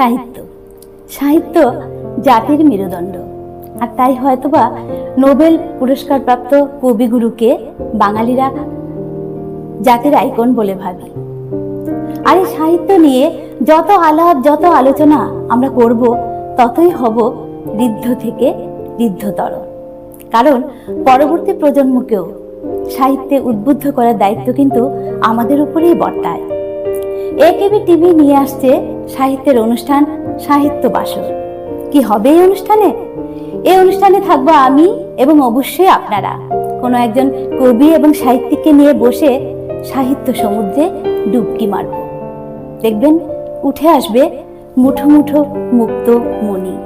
সাহিত্য। সাহিত্য জাতির মেরুদণ্ড। আর তাই হয়তোবা নোবেল পুরস্কারপ্রাপ্ত কবিগুরুকে বাঙালিরা জাতির আইকন বলে ভাবি। আর এই সাহিত্য নিয়ে যত আলাপ, যত আলোচনা আমরা করব, ততই হব ঋদ্ধ থেকে ঋদ্ধতর। কারণ পরবর্তী প্রজন্মকেও সাহিত্যে উদ্বুদ্ধ করার দায়িত্ব কিন্তু আমাদের উপরেই বর্তায়। একেবি টিভি নিয়ে আসছে সাহিত্যের অনুষ্ঠান সাহিত্য বাসর। কি হবে এই অনুষ্ঠানে? এই অনুষ্ঠানে থাকব আমি এবং অবশ্যই আপনারা। কোনো একজন কবি এবং সাহিত্যিককে নিয়ে বসে সাহিত্য সমুদ্রে ডুবকি মারব। দেখবেন, উঠে আসবে মুঠো মুঠো মুক্ত মণি।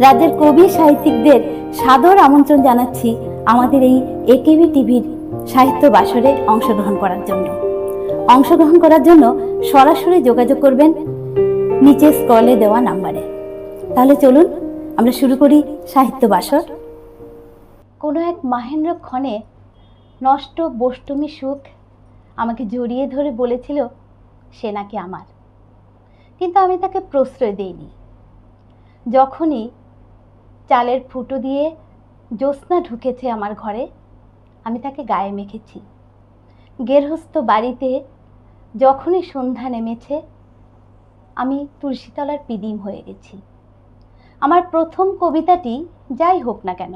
রাজ্যের কবি সাহিত্যিকদের সাদর আমন্ত্রণ জানাচ্ছি আমাদের এই একেবি টিভির সাহিত্য বাসরে অংশগ্রহণ করার জন্য। অংশগ্রহণ করার জন্য সরাসরি যোগাযোগ করবেন নিচে স্ক্রলে দেওয়া নাম্বারে তাহলে চলুন, আমরা শুরু করি সাহিত্য বাসর। কোনো এক মাহেন্দ্র ক্ষণে নষ্ট বষ্টমী সুখ আমাকে জড়িয়ে ধরে বলেছিল, সে নাকি আমার। কিন্তু আমি তাকে প্রশ্রয় দেইনি। যখনই চালের ফুটো দিয়ে জ্যোৎস্না ঢুকেছে আমার ঘরে, আমি তাকে গায়ে মেখেছি। গেরহস্থ বাড়িতে যখনই সন্ধ্যা নেমেছে, আমি তুলসীতলার পিদিম হয়ে গেছি। আমার প্রথম কবিতাটি যাই হোক না কেন,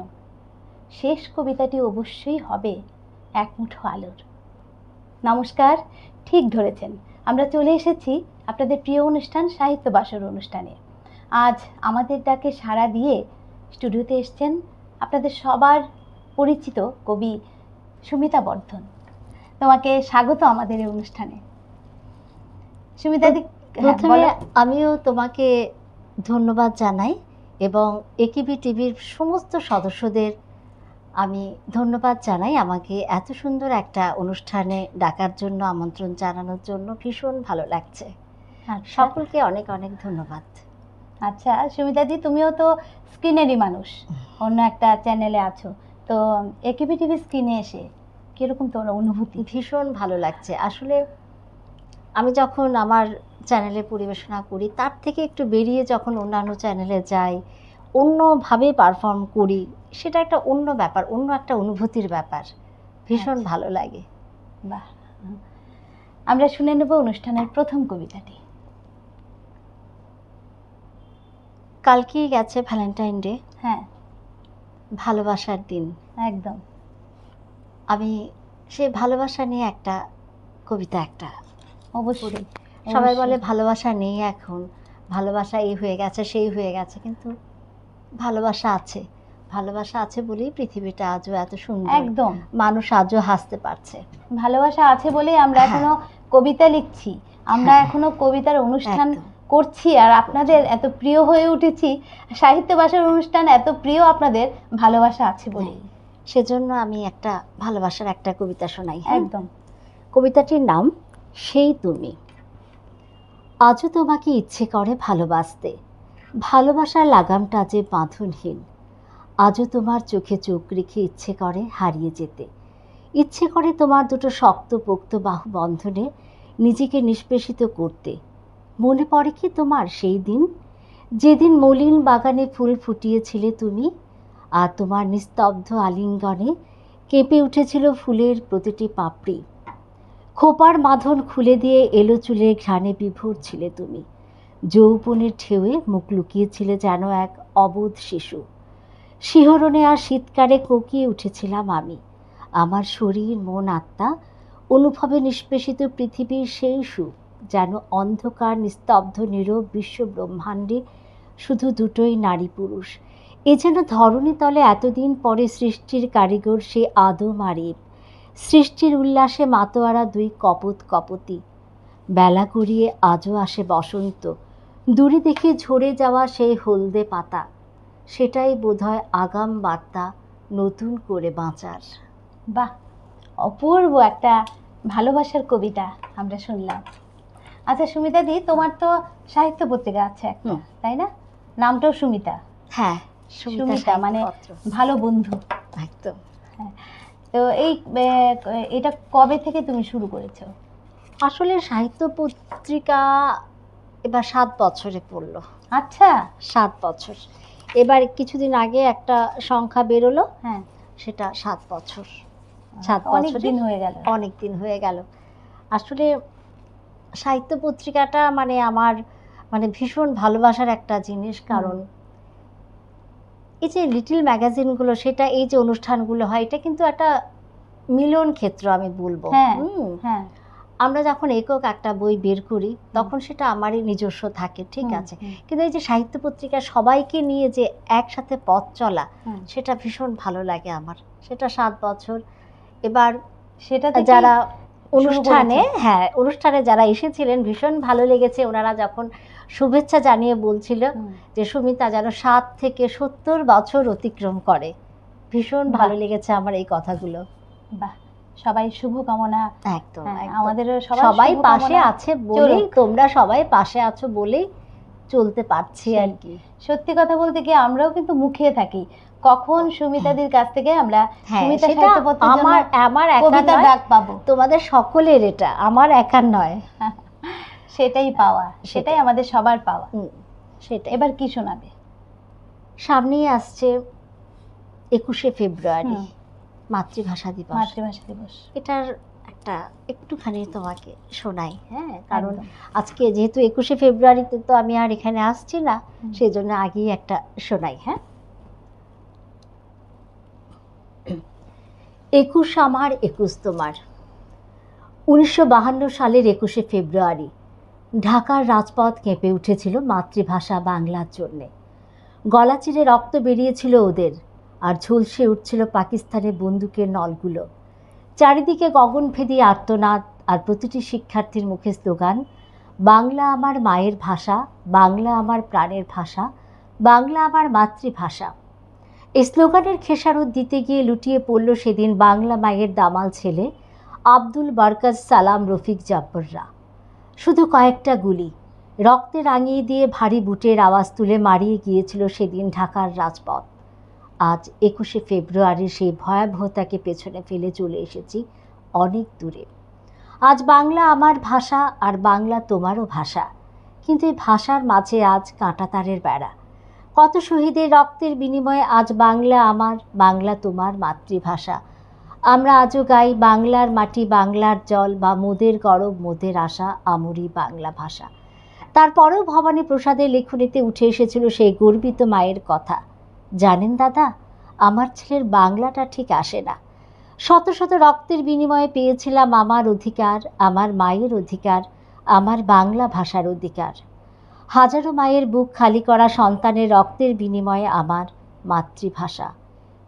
শেষ কবিতাটি অবশ্যই হবে এক মুঠো আলোর। নমস্কার, ঠিক ধরেছেন। আমরা চলে এসেছি আপনাদের প্রিয় অনুষ্ঠান সাহিত্য বাসর অনুষ্ঠানে। আজ আমাদের ডাকে সাড়া দিয়ে স্টুডিওতে এসছেন আপনাদের সবার পরিচিত কবি সুমিতা বর্ধন। তোমাকে স্বাগত আমাদের এই অনুষ্ঠানে। সুমিতা দি হ্যাঁ, প্রথমে আমিও তোমাকে ধন্যবাদ জানাই এবং একিবি টিভির সমস্ত সদস্যদের আমি ধন্যবাদ জানাই আমাকে এত সুন্দর একটা অনুষ্ঠানে ডাকার জন্য আমন্ত্রণ জানানোর জন্য ভীষণ ভালো লাগছে। আচ্ছা। সকলকে অনেক অনেক ধন্যবাদ। আচ্ছা সুমিতাদি তুমিও তো স্ক্রিনেরই মানুষ অন্য একটা চ্যানেলে আছো। তো একেবি টিভি স্ক্রিনে এসে কীরকম তোমার অনুভূতি? ভীষণ ভালো লাগছে। আসলে আমি যখন আমার চ্যানেলে পরিবেশনা করি তার থেকে একটু বেরিয়ে যখন অন্যান্য চ্যানেলে যাই অন্যভাবে পারফর্ম করি সেটা একটা অন্য ব্যাপার অন্য একটা অনুভূতির ব্যাপার। ভীষণ আচ্ছা। ভালো লাগে। বাহ। আমরা শুনে নেব অনুষ্ঠানের প্রথম কবিতাটি। কালকেই গেছে ভ্যালেন্টাইন ডে হ্যাঁ। ভালোবাসার দিন। একদম। আমি সেই ভালোবাসা নিয়ে একটা কবিতা একটা অবশ্যই সবাই বলে ভালোবাসা নেই এখন। ভালোবাসা এই হয়ে গেছে সেই হয়ে গেছে। কিন্তু ভালোবাসা আছে। ভালোবাসা আছে বলেই পৃথিবীটা আজও এত সুন্দর। একদম। মানুষ আজও হাসতে পারছে। ভালোবাসা আছে বলেই আমরা হ্যাঁ। এখনও কবিতা লিখছি। আমরা হ্যাঁ। এখনও কবিতার অনুষ্ঠান করছি। আর আপনাদের এত প্রিয় হয়ে উঠেছি সাহিত্য ভাষার অনুষ্ঠান এত প্রিয় আপনাদের ভালোবাসা আছে বলেই। সেজন্য আমি একটা ভালোবাসার একটা কবিতা শোনাই হ্যাঁ? একদম। কবিতাটির নাম সেই তুমি। আজও তোমাকে ইচ্ছে করে ভালোবাসতে। ভালোবাসার লাগামটা যে বাঁধনহীন। আজও তোমার চোখে চোখ রেখে ইচ্ছে করে হারিয়ে যেতে। ইচ্ছে করে তোমার দুটো শক্ত পোক্ত বাহু বন্ধনে নিজেকে নিষ্পেষিত করতে। মনে পড়ে কি তোমার সেই দিন? যেদিন মলিন বাগানে ফুল ফুটিয়েছিলে তুমি আর তোমার নিস্তব্ধ আলিঙ্গনে কেঁপে উঠেছিল ফুলের প্রতিটি পাপড়ি। খোপার মাধন খুলে দিয়ে এলো চুলের ঘ্রাণে বিভোর ছিলে তুমি। যৌবনের ঢেউয়ে মুখ লুকিয়েছিলে যেন এক অবোধ শিশু। শিহরণে আর শীতকালে কোকিয়ে উঠেছিলাম আমি। আমার শরীর, মন, আত্মা অনুভবে নিষ্পেষিত পৃথিবীর সেই সুখ যেন অন্ধকার, নিস্তব্ধ, নীরব বিশ্ব ব্রহ্মাণ্ডে শুধু দুটোই নারী পুরুষ। এ যেন ধরণী তলে এতদিন পরে সৃষ্টির কারিগর সে আদম আর ইব। সৃষ্টির উল্লাসে মাতোয়ারা দুই কপত কপতি। বেলা গড়িয়ে আজও আসে বসন্ত। দূরে দেখে ঝরে যাওয়া সেই হলদে পাতা। সেটাই বোধহয় আগাম বার্তা নতুন করে বাঁচার। বাহ অপূর্ব একটা ভালোবাসার কবিতা আমরা শুনলাম। আচ্ছা সুমিতা দি তোমার তো সাহিত্য পত্রিকা আছে তাই না? নামটাও সুমিতা। হ্যাঁ। সুমিতা মানে ভালো বন্ধু। একদম। তো এই এটা কবে থেকে তুমি শুরু করেছ? আসলে সাহিত্য পত্রিকা এবার সাত বছরে পড়ল। আচ্ছা। সাত বছর। এবার কিছুদিন আগে একটা সংখ্যা বেরোলো। হ্যাঁ। সেটা সাত বছর। সাত অনেক দিন হয়ে গেল। অনেক দিন হয়ে গেল। আসলে সাহিত্য পত্রিকাটা মানে আমার মানে ভীষণ ভালোবাসার একটা জিনিস। কারণ এই যে লিটল ম্যাগাজিনগুলো সেটা এই যে অনুষ্ঠানগুলো হয় এটা কিন্তু একটা মিলন ক্ষেত্র আমি বলব। হ্যাঁ। হ্যাঁ। আমরা যখন একক একটা বই বের করি তখন সেটা আমারই নিজস্ব থাকে ঠিক আছে? কিন্তু এই যে সাহিত্য পত্রিকা সবাইকে নিয়ে যে একসাথে পথ চলা সেটা ভীষণ ভালো লাগে আমার। সেটা সাত বছর। এবার সেটা যারা অনুষ্ঠানে হ্যাঁ অনুষ্ঠানে যারা এসেছিলেন ভীষণ ভালো লেগেছে। ওনারা যখন শুভেচ্ছা জানিয়ে বলছিল যে সুমিতা যেন সাত থেকে সত্তর বছর অতিক্রম করে। ভীষণ ভালো লেগেছে আমার এই কথাগুলো। বাহ সবাই শুভকামনা। একদম হ্যাঁ, একদম। আমাদেরও সবাই পাশে আছে বলেই তোমরা সবাই পাশে আছো বলেই চলতে পারছি আর কি। সত্যি কথা বলতে কি আমরাও কিন্তু মুখিয়ে থাকি। কখন সুমিতাদির কাছ থেকে আমরা হ্যাঁ সুমিতা আমার আমার একা ডাক পাবো। তোমাদের সকলের এটা আমার একার নয়। সেটাই পাওয়া সেটাই। আমাদের সবার পাওয়া। সেটা এবার কি শোনাবে? সামনেই আসছে একুশে ফেব্রুয়ারি মাতৃভাষা দিবস। মাতৃভাষা দিবস। এটার একটা একটুখানি তোমাকে শোনাই হ্যাঁ? কারণ আজকে যেহেতু একুশে ফেব্রুয়ারিতে তো আমি আর এখানে আসছি না হুম। সেই জন্য আগেই একটা শোনাই হ্যাঁ? একুশ আমার একুশ তোমার উনিশশো বাহান্ন সালের একুশে ফেব্রুয়ারি ঢাকার রাজপথ কেঁপে উঠেছিল মাতৃভাষা বাংলার জন্যে। গলা চিরে রক্ত বেরিয়েছিল ওদের, আর ঝলসে উঠছিল পাকিস্তানের বন্দুকের নলগুলো। চারিদিকে গগনভেদী আর্তনাদ আর প্রতিটি শিক্ষার্থীর মুখে স্লোগান, বাংলা আমার মায়ের ভাষা, বাংলা আমার প্রাণের ভাষা, বাংলা আমার মাতৃভাষা। এই স্লোগানের খেসারত দিতে গিয়ে লুটিয়ে পড়ল সেদিন বাংলা মায়ের দামাল ছেলে আব্দুল বারকাজ সালাম রফিক জাব্বররা। শুধু কয়েকটা গুলি। রক্তে রাঙিয়ে দিয়ে ভারী বুটের আওয়াজ তুলে মারিয়ে গিয়েছিল সেদিন ঢাকার রাজপথ। আজ একুশে ফেব্রুয়ারি সেই ভয়াবহতাকে পেছনে ফেলে চলে এসেছি অনেক দূরে। আজ বাংলা আমার ভাষা আর বাংলা তোমারও ভাষা। কিন্তু এই ভাষার মাঝে আজ কাঁটাতারের বেড়া। কত শহীদের রক্তের বিনিময়ে আজ বাংলা আমার, বাংলা তোমার মাতৃভাষা। আমরা আজও গাই বাংলার মাটি, বাংলার জল, বা মোদের গরব, মোদের আশা, আমরি বাংলা ভাষা। তারপরেও ভবানী প্রসাদের লেখনীতে উঠে এসেছিল সেই গর্বিত মায়ের কথা। জানেন দাদা, আমার ছেলের বাংলাটা ঠিক আসে না। শত শত রক্তের বিনিময়ে পেয়েছিলাম আমার অধিকার, আমার মায়ের অধিকার, আমার বাংলা ভাষার অধিকার। হাজারো মায়ের বুক খালি করা সন্তানের রক্তের বিনিময়ে আমার মাতৃভাষা।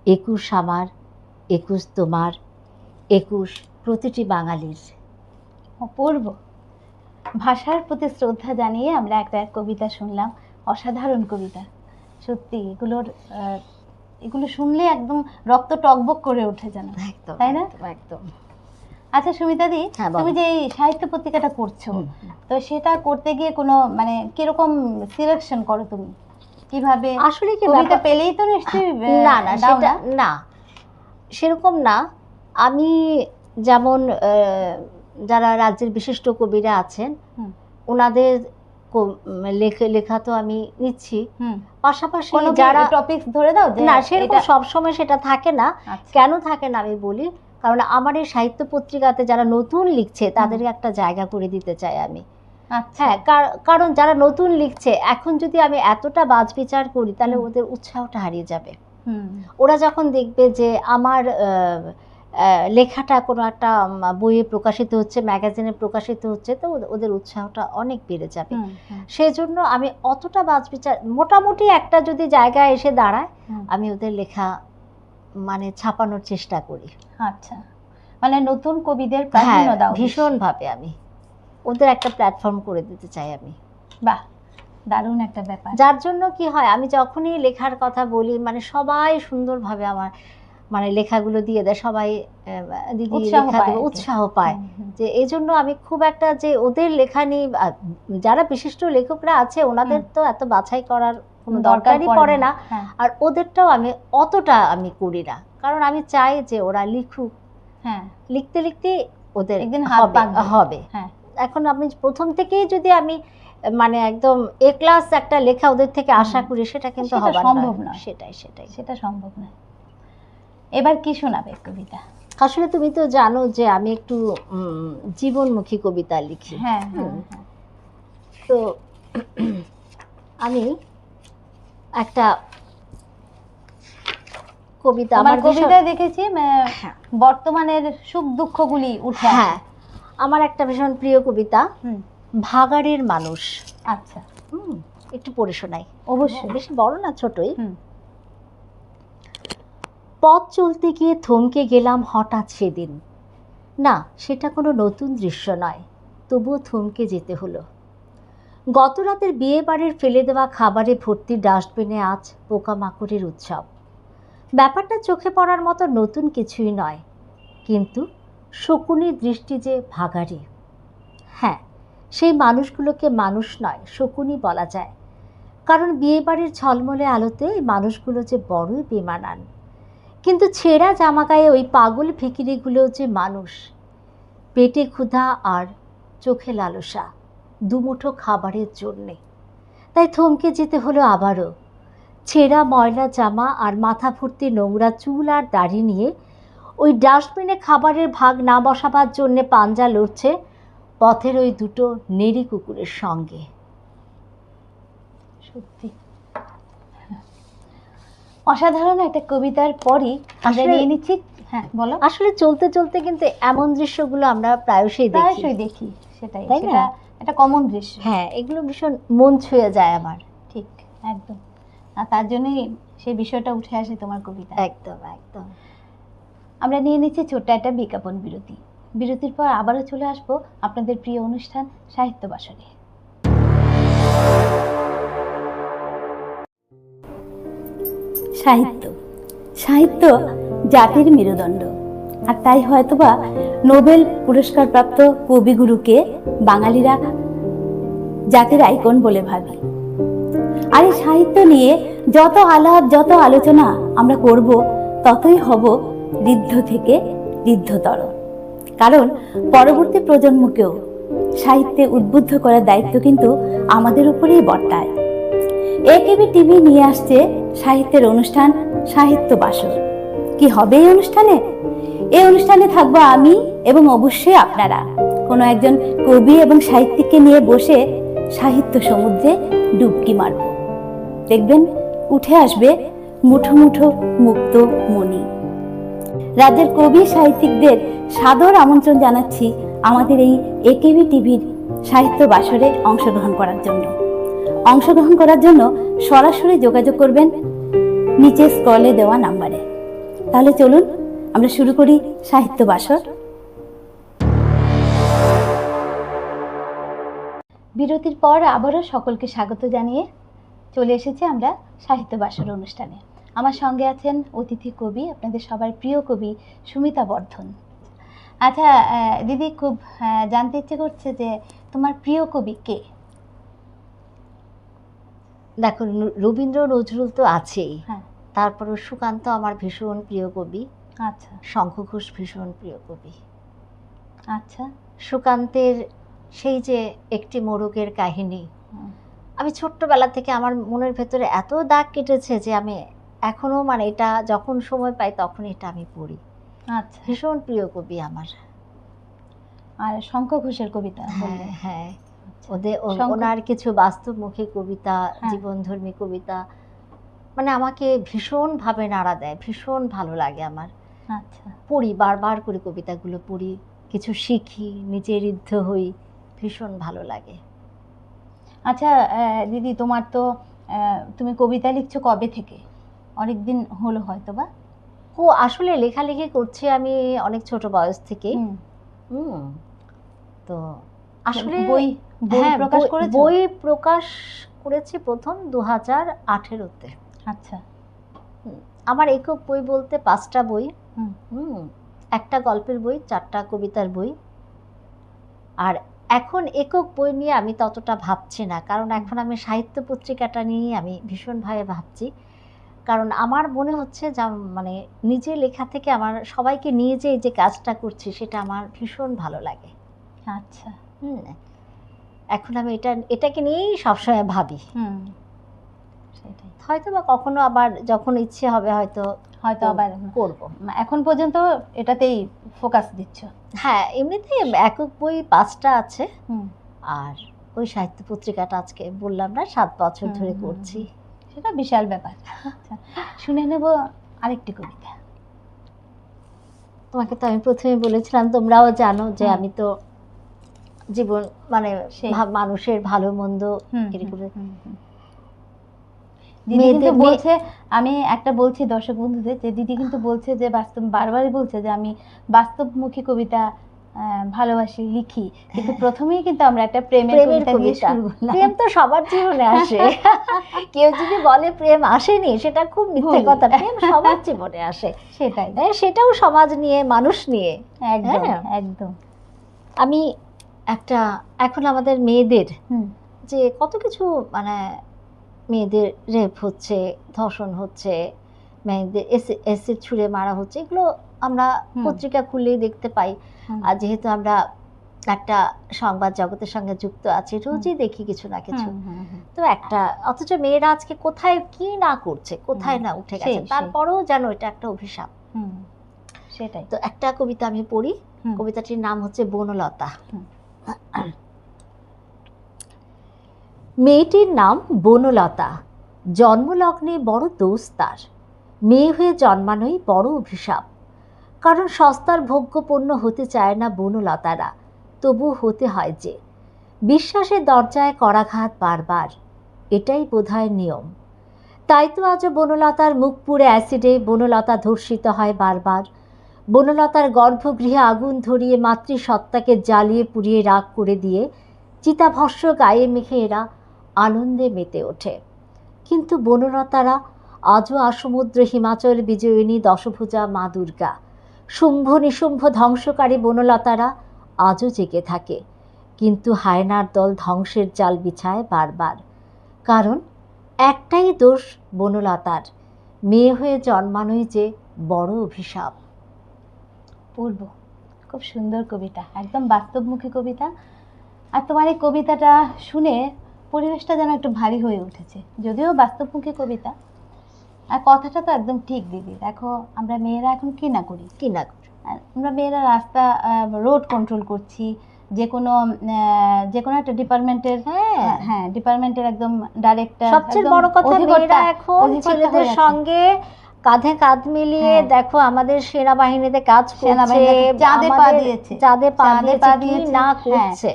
একুশ আমার একুশ তোমার একুশ প্রতিটি বাঙালির। অপূর্ব ভাষার প্রতি শ্রদ্ধা জানিয়ে আমরা একটা কবিতা শুনলাম অসাধারণ কবিতা। সত্যি এগুলোর এগুলো শুনলে একদম রক্ত টকবক করে ওঠে যেন। একদম তাই না? একদম, আচ্ছা সুমিতা দি হ্যাঁ, তুমি যে সাহিত্য পত্রিকাটা করছ তো সেটা করতে গিয়ে কোনো মানে কীরকম সিলেকশন করো তুমি? কীভাবে আসলে কি কবিতা পেলেই তো নিশ্চয়ই না না সেটা না সেরকম না। আমি যেমন যারা রাজ্যের বিশিষ্ট কবিরা আছেন ওনাদের লেখা তো আমি নিচ্ছি। পাশাপাশি যারা টপিকস ধরে দাও না সেরকম সবসময় সেটা থাকে না। আচ্ছা। কেন থাকে না আমি বলি? কারণ আমার এই সাহিত্য পত্রিকাতে যারা নতুন লিখছে তাদেরকে একটা জায়গা করে দিতে চাই আমি। আচ্ছা। হ্যাঁ কার- কারণ যারা নতুন লিখছে এখন যদি আমি এতটা বাজ বিচার করি তাহলে ওদের উৎসাহটা হারিয়ে যাবে। ওরা যখন দেখবে যে আমার লেখাটা কোনো একটা বইয়ে প্রকাশিত হচ্ছে ম্যাগাজিনে প্রকাশিত হচ্ছে তো ওদের- উৎসাহটা অনেক বেড়ে যাবে। সেই জন্য আমি অতটা বাজ বিচার মোটামুটি একটা যদি জায়গায় এসে দাঁড়ায় আমি ওদের লেখা মানে ছাপানোর চেষ্টা করি। আচ্ছা। মানে নতুন কবিদের হ্যাঁ প্রাধান্য দাও ভীষণভাবে আমি। ওদের একটা প্ল্যাটফর্ম করে দিতে চাই আমি। বাহ! দারুণ একটা ব্যাপার। যার জন্য কি হয় আমি যখনই লেখার কথা বলি মানে সবাই সুন্দরভাবে আমার মানে লেখাগুলো দিয়ে দেয় সবাই দিদি উৎসাহ পায় যে এই জন্য আমি খুব একটা যে ওদের লেখা নিয়ে যারা বিশিষ্ট লেখকরা আছে ওনাদের তো এত বাছাই করার কোনো দরকারই পড়ে না। হ্যাঁ। আর ওদেরটাও আমি অতটা আমি করি না। কারণ আমি চাই যে ওরা লিখুক। হ্যাঁ। লিখতে লিখতে ওদের একদিন হবে হবে। হ্যাঁ। এখন আমি প্রথম থেকেই যদি আমি মানে একদম এ ক্লাস একটা লেখা ওদের থেকে আশা করি সেটা কিন্তু হবার সম্ভব নয়। সেটাই সেটাই। সেটা সম্ভব নয়। এবার কি শোনাবে কবিতা? আসলে তুমি তো জানো যে আমি একটু জীবনমুখী কবিতা লিখি। হ্যাঁ হ্যাঁ তো আমি একটা কবিতা আমার কবিতায় দেখেছি হ্যাঁ, বর্তমানের সুখ দুঃখগুলি উঠে। হ্যাঁ। আমার একটা ভীষণ প্রিয় কবিতা। হুম, ভাগাড়ের মানুষ। আচ্ছা। হুম, একটু পড়ে শোনাই। অবশ্যই। বেশি বড় না ছোটই। পথ চলতে গিয়ে থমকে গেলাম হঠাৎ সেদিন। না সেটা কোনো নতুন দৃশ্য নয় তবুও থমকে যেতে হলো। গত রাতের বিয়ে বাড়ির ফেলে দেওয়া খাবারে ভর্তি ডাস্টবিনে আজ পোকামাকড়ের উৎসব। ব্যাপারটা চোখে পড়ার মতো নতুন কিছুই নয় কিন্তু শকুনির দৃষ্টি যে ভাগাড়ি। হ্যাঁ সেই মানুষগুলোকে মানুষ নয় শকুনি বলা যায়। কারণ বিয়েবাড়ির ঝলমলে আলোতে এই মানুষগুলো যে বড়ই বেমানান। কিন্তু ছেঁড়া জামা গায়ে ওই পাগল ফিকিরিগুলো যে মানুষ, পেটে ক্ষুধা আর চোখে লালসা, দুমুঠো খাবারের জন্যে। তাই থমকে যেতে হলো আবারও। ছেঁড়া ময়লা জামা আর মাথা ভর্তি নোংরা চুল আর দাড়ি নিয়ে ওই ডাস্টবিনে খাবারের ভাগ না বসাবার জন্যে পাঞ্জা লড়ছে পথের ওই দুটো নেড়ি কুকুরের সঙ্গে। সত্যি। অসাধারণ একটা কবিতার পরই আমরা নিয়ে নিচ্ছি। হ্যাঁ বলো। আসলে চলতে চলতে কিন্তু এমন দৃশ্যগুলো আমরা প্রায়শই দেখি। প্রায়শই দেখি সেটাই। তাই না? একটা কমন দৃশ্য। হ্যাঁ এগুলো ভীষণ মন ছুঁয়ে যায় আমার। ঠিক একদম। আর তার জন্যই সেই বিষয়টা উঠে আসে তোমার কবিতা একদম একদম। আমরা নিয়ে নিচ্ছি ছোট্ট একটা বিজ্ঞাপন বিরতি। বিরতির পর আবারও চলে আসব আপনাদের প্রিয় অনুষ্ঠান সাহিত্য বাসরে সাহিত্য। সাহিত্য জাতির মেরুদণ্ড। আর তাই হয়তোবা নোবেল পুরস্কারপ্রাপ্ত কবিগুরুকে বাঙালিরা জাতির আইকন বলে ভাবি। আর এই সাহিত্য নিয়ে যত আলাপ, যত আলোচনা আমরা করব, ততই হব ঋদ্ধ থেকে ঋদ্ধতর কারণ পরবর্তী প্রজন্মকেও সাহিত্যে উদ্বুদ্ধ করার দায়িত্ব কিন্তু আমাদের উপরেই বর্তায়। একেবি টিভি নিয়ে আসছে সাহিত্যের অনুষ্ঠান সাহিত্য বাসর। কি হবে এই অনুষ্ঠানে? এই অনুষ্ঠানে থাকব আমি এবং অবশ্যই আপনারা। কোনো একজন কবি এবং সাহিত্যিককে নিয়ে বসে সাহিত্য সমুদ্রে ডুবকি মারব। দেখবেন উঠে আসবে মুঠো মুঠো মুক্ত মণি। রাজ্যের কবি সাহিত্যিকদের সাদর আমন্ত্রণ জানাচ্ছি আমাদের এই একেবি টিভির সাহিত্য বাসরে অংশগ্রহণ করার জন্য। অংশগ্রহণ করার জন্য সরাসরি যোগাযোগ করবেন নিচে স্ক্রলে দেওয়া নাম্বারে। তাহলে চলুন, আমরা শুরু করি সাহিত্য বাসর। বিরতির পর আবারও সকলকে স্বাগত জানিয়ে চলে এসেছি আমরা সাহিত্য বাসর অনুষ্ঠানে। আমার সঙ্গে আছেন অতিথি কবি, আপনাদের সবার প্রিয় কবি সুমিতা বর্ধন। আচ্ছা দিদি খুব জানতে ইচ্ছে করছে যে তোমার প্রিয় কবি কে? দেখো রবীন্দ্র নজরুল তো আছেই। হ্যাঁ। তারপরও সুকান্ত আমার ভীষণ প্রিয় কবি। আচ্ছা। শঙ্খ ঘোষ ভীষণ প্রিয় কবি। আচ্ছা। সুকান্তের সেই যে একটি মোরগের কাহিনী। আমি ছোট্টবেলা থেকে আমার মনের ভেতরে এত দাগ কেটেছে যে আমি এখনও মানে এটা যখন সময় পাই তখন এটা আমি পড়ি। আচ্ছা ভীষণ প্রিয় কবি আমার। আর শঙ্খ ঘোষের কবিতা হ্যাঁ হ্যাঁ। আচ্ছা। ওদের ওনার কিছু বাস্তবমুখী কবিতা হ্যাঁ। জীবনধর্মী কবিতা মানে আমাকে ভীষণভাবে নাড়া দেয় ভীষণ ভালো লাগে আমার। আচ্ছা। পড়ি বারবার করে কবিতাগুলো পড়ি কিছু শিখি নিজে ঋদ্ধ হই ভীষণ ভালো লাগে। আচ্ছা দিদি তোমার তো আহ, তুমি কবিতা লিখছো কবে থেকে? অনেক দিন হলো হয়তো বা ও আসলে লেখালেখি করছি আমি অনেক ছোট বয়স থেকে। তো আসলে বই বই হ্যাঁ, প্রকাশ করেছ? বই প্রকাশ করেছি প্রথম দু হাজার আঠেরোতে। আচ্ছা। আমার একক বই বলতে পাঁচটা বই। হুম। হুম একটা গল্পের বই চারটা কবিতার বই। আর এখন একক বই নিয়ে আমি ততটা ভাবছি না কারণ এখন আমি সাহিত্য পত্রিকাটা নিয়েই আমি ভীষণভাবে ভাবছি। কারণ আমার মনে হচ্ছে যা মানে নিজে লেখা থেকে আমার সবাইকে নিয়ে যে এই যে কাজটা করছি সেটা আমার ভীষণ ভালো লাগে। আচ্ছা। হুম। এখন আমি এটা এটাকে নিয়েই সবসময় ভাবি। হুম। সেটাই। হয়তো বা কখনো আবার যখন ইচ্ছে হবে হয়তো হয়তো আবার করব। এখন পর্যন্ত এটাতেই ফোকাস দিচ্ছ। হ্যাঁ এমনিতে একক বই পাঁচটা আছে। হুম। আর ওই সাহিত্য পত্রিকাটা আজকে বললাম না সাত বছর ধরে করছি। সেটা বিশাল ব্যাপার আচ্ছা শুনে নেব আরেকটি কবিতা তোমাকে তো আমি প্রথমে বলেছিলাম তোমরাও জানো যে আমি তো জীবন মানে। মানুষের ভালো মন্দ এরকম। দিদি কিন্তু বলছে আমি একটা বলছি দর্শক বন্ধুদের যে দিদি কিন্তু বলছে যে বাস্তব বারবারই বলছে যে আমি বাস্তবমুখী কবিতা ভালোবাসি লিখি। কিন্তু প্রথমেই কিন্তু আমরা একটা প্রেমের কবিতা দিয়ে শুরু করলাম। প্রেম তো সবার জীবনে আসে। কেউ যদি বলে প্রেম আসেনি সেটা খুব মিথ্যে। কথা। প্রেম সবার জীবনে আসে। সেটাই। সেটাও সমাজ নিয়ে মানুষ নিয়ে একদম। একদম। আমি একটা এখন আমাদের মেয়েদের যে কত কিছু মানে মেয়েদের রেপ হচ্ছে ধর্ষণ হচ্ছে মেয়েদের এসিড ছুঁড়ে মারা হচ্ছে এগুলো আমরা পত্রিকা খুললেই দেখতে পাই। আর যেহেতু আমরা একটা সংবাদ জগতের সঙ্গে যুক্ত আছি রোজই দেখি কিছু না কিছু। তো একটা অথচ মেয়েরা আজকে কোথায় কি না করছে কোথায় না উঠে গেছে। তারপরেও যেন এটা একটা অভিশাপ। হুম, সেটাই। তো একটা কবিতা আমি পড়ি কবিতাটির নাম হচ্ছে বনলতা। মেয়েটির নাম বনলতা জন্মলগ্নে বড় দোষ তার মেয়ে হয়ে জন্মানোই বড় অভিশাপ। কারণ সস্তার ভোগ্যপণ্য হতে চায় না বনলতারা তবু হতে হয় যে, বিশ্বাসের দরজায় করাঘাত বারবার, এটাই বোধহয় নিয়ম। তাই তো আজও বনলতার মুখ পুড়ে অ্যাসিডে বনলতা ধর্ষিত হয় বারবার। বনলতার গর্ভগৃহে আগুন ধরিয়ে মাতৃসত্তাকে জ্বালিয়ে পুড়িয়ে রাগ করে দিয়ে চিতাভস্য গায়ে মেখে এরা আনন্দে মেতে ওঠে। কিন্তু বনলতারা আজও আসমুদ্র হিমাচল বিজয়িনী দশভুজা মা দুর্গা। শুম্ভ নিশুম্ভ ধ্বংসকারী বনলতারা আজও জেগে থাকে। কিন্তু হায়নার দল ধ্বংসের জাল বিছায় বারবার। কারণ একটাই দোষ বনলতার, মেয়ে হয়ে জন্মানোই যে বড় অভিশাপ। পড়ব। খুব সুন্দর কবিতা, একদম বাস্তবমুখী কবিতা। আর তোমার এই কবিতাটা শুনে পরিবেশটা যেন একটু ভারী হয়ে উঠেছে। যদিও বাস্তবমুখী কবিতা আর কথাটা তো একদম ঠিক দিদি। দেখো আমরা মেয়েরা এখন কি না করি? কি না আর আমরা মেয়েরা রাস্তা রোড কন্ট্রোল করছি। যে কোনো যে কোনো একটা ডিপার্টমেন্টের হ্যাঁ। হ্যাঁ ডিপার্টমেন্টের একদম ডাইরেক্টর সবচেয়ে বড় কথা মেয়েরা এখন ছেলেদের সঙ্গে কাঁধে কাঁধ মিলিয়ে হ্যাঁ। দেখো আমাদের সেনাবাহিনীতে কাজ করছে চাঁদে পা দিয়েছে। চাঁদে পা দিয়েছে না হ্যাঁ। করছে।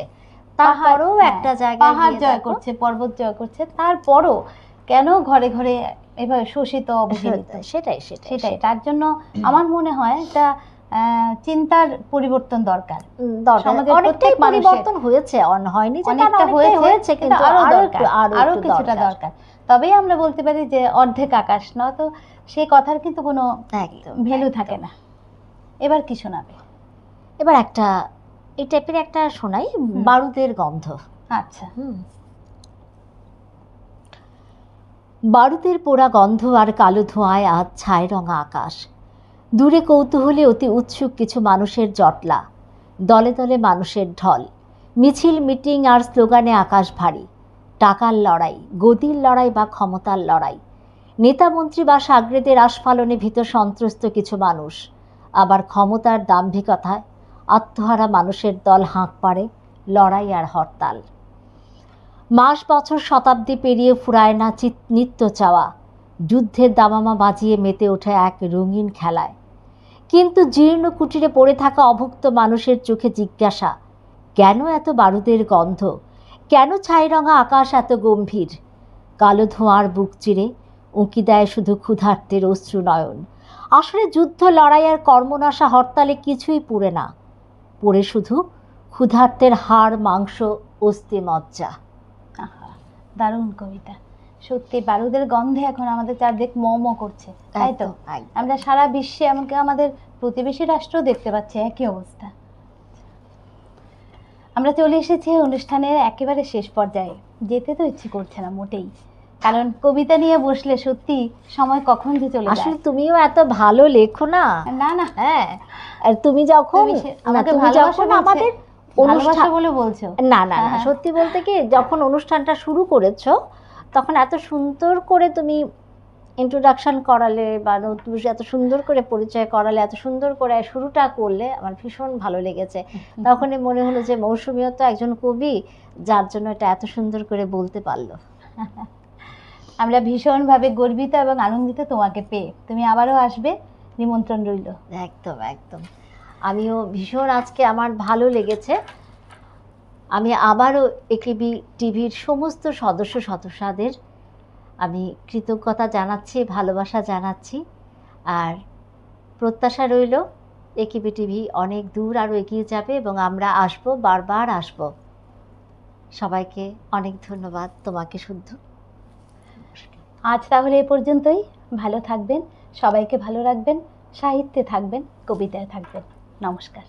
তারপরেও একটা জায়গায় পাহাড় জয় করছে পর্বত জয় করছে। তারপরও কেন ঘরে ঘরে এভাবে শোষিত অবহেলিত সেটাই সেটাই সেটাই তার জন্য আমার মনে হয় আহ, চিন্তার পরিবর্তন দরকার। সমাজের প্রত্যেক পরিবর্তন হয়েছে হয়নি তা অনেকটা হয়েছে কিন্তু আরও কিছুটা দরকার। তবেই আমরা বলতে পারি যে অর্ধেক আকাশ নয়তো সেই কথার কিন্তু কোনো ভ্যালু থাকে না। এবার কি শোনাবে? এবার একটা এই টাইপের একটা শোনাই বারুদের গন্ধ। আচ্ছা। হুম। বারুদের পোড়া গন্ধ আর কালো ধোঁয়ায় আজ ছায় রঙা আকাশ। দূরে কৌতূহলে অতি উৎসুক কিছু মানুষের জটলা। দলে দলে মানুষের ঢল। মিছিল, মিটিং আর স্লোগানে আকাশ ভারী। টাকার লড়াই, গদির লড়াই বা ক্ষমতার লড়াই। নেতা, মন্ত্রী বা সাগরেদের আস্ফালনে ভীত সন্ত্রস্ত কিছু মানুষ। আবার ক্ষমতার দাম্ভিকতায় আত্মহারা মানুষের দল হাঁক পাড়ে, লড়াই আর হরতাল। মাস বছর শতাব্দী পেরিয়ে ফুরায় না নিত্য চাওয়া। যুদ্ধের দামামা বাজিয়ে মেতে ওঠে এক রঙিন খেলায়। কিন্তু জীর্ণ কুটিরে পড়ে থাকা অভুক্ত মানুষের চোখে জিজ্ঞাসা, কেন এত বারুদের গন্ধ? কেন ছাইরঙা আকাশ এত গম্ভীর? কালো ধোঁয়ার বুক চিরে উঁকি দেয় শুধু ক্ষুধার্তের অশ্রু নয়ন। আসলে যুদ্ধ লড়াই আর কর্মনাশা হরতালে কিছুই পুড়ে না। পড়ে শুধু ক্ষুধার্তের হাড়, মাংস অস্থি মজ্জা দারুণ কবিতা। সত্যি বারুদের গন্ধে এখন আমাদের চারদিক ম ম করছে তাই তো। আমরা সারা বিশ্বে এমনকি আমাদের প্রতিবেশী রাষ্ট্র দেখতে পাচ্ছি একই অবস্থা। আমরা চলে এসেছি অনুষ্ঠানের একেবারে শেষ পর্যায়ে। যেতে তো ইচ্ছে করছে না মোটেই। কারণ কবিতা নিয়ে বসলে সত্যি সময় কখন যে চলে আসলে তুমিও এত ভালো লেখো না। না না। হ্যাঁ আর তুমি যখন আমাকে ভালোবাসো আমাদের ভালোবাসা বলে বলছো? না না না হ্যাঁ। সত্যি বলতে কি যখন অনুষ্ঠানটা শুরু করেছ তখন এত সুন্দর করে তুমি ইন্ট্রোডাকশন করালে বা নতুন এত সুন্দর করে পরিচয় করালে এত সুন্দর করে শুরুটা করলে আমার ভীষণ ভালো লেগেছে। তখনই মনে হলো যে মৌসুমীও তো একজন কবি যার জন্য এটা এত সুন্দর করে বলতে পারল। আমরা ভীষণভাবে গর্বিত এবং আনন্দিত তোমাকে পেয়ে। তুমি আবারও আসবে নিমন্ত্রণ রইল। একদম একদম। আমিও ভীষণ আজকে আমার ভালো লেগেছে। আমি আবারও একেবি টিভির সমস্ত সদস্য সদস্যদের আমি কৃতজ্ঞতা জানাচ্ছি, ভালোবাসা জানাচ্ছি। আর প্রত্যাশা রইল একেবি টিভি অনেক দূর আরও এগিয়ে যাবে এবং আমরা আসব, বারবার আসব। সবাইকে অনেক ধন্যবাদ তোমাকে শুদ্ধ। আজ তাহলে এ পর্যন্তই। ভালো থাকবেন, সবাইকে ভালো রাখবেন, সাহিত্যে থাকবেন, কবিতায় থাকবেন। নমস্কার